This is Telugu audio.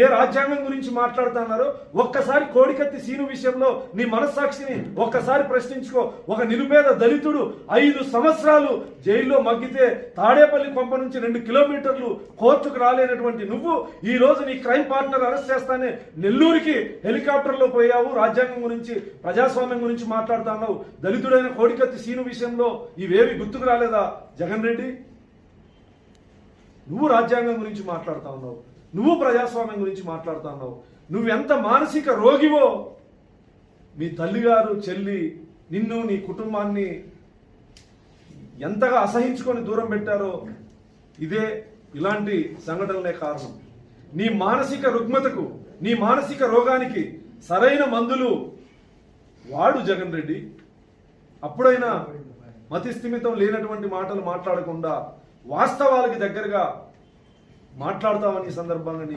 ఏ రాజ్యాంగం గురించి మాట్లాడుతున్నారో ఒక్కసారి కోడికత్తి సీను విషయంలో నీ మనస్సాక్షిని ఒక్కసారి ప్రశ్నించుకో. ఒక నిరుపేద దళితుడు ఐదు సంవత్సరాలు జైల్లో మగ్గితే తాడేపల్లి కొంప నుంచి రెండు కిలోమీటర్లు కోర్టుకు రాలేనటువంటి నువ్వు ఈ రోజు నీ క్రైమ్ పార్ట్నర్ అరెస్ట్ చేస్తానే నెల్లూరుకి హెలికాప్టర్లో పోయావు. రాజ్యాంగం గురించి ప్రజాస్వామ్యం గురించి మాట్లాడుతున్నావు దళితుడైన కోడికత్తి సీను విషయంలో ఇవేవి గుర్తుకు రాలేదా? జగన్ రెడ్డి నువ్వు రాజ్యాంగం గురించి మాట్లాడుతా ఉన్నావు. నువ్వు ప్రజాస్వామ్యం గురించి మాట్లాడుతున్నావు. నువ్వెంత మానసిక రోగివో? మీ తల్లిగారు చెల్లి నిన్ను నీ కుటుంబాన్ని ఎంతగా అసహించుకొని దూరం పెట్టారో ఇదే ఇలాంటి సంఘటనలే కారణం. నీ మానసిక రుగ్మతకు నీ మానసిక రోగానికి సరైన మందులు వాడు జగన్ రెడ్డి. అప్పుడైనా మతి స్థిమితం లేనటువంటి మాటలు మాట్లాడకుండా వాస్తవాలకి దగ్గరగా మాట్లాడతామని ఈ సందర్భంగా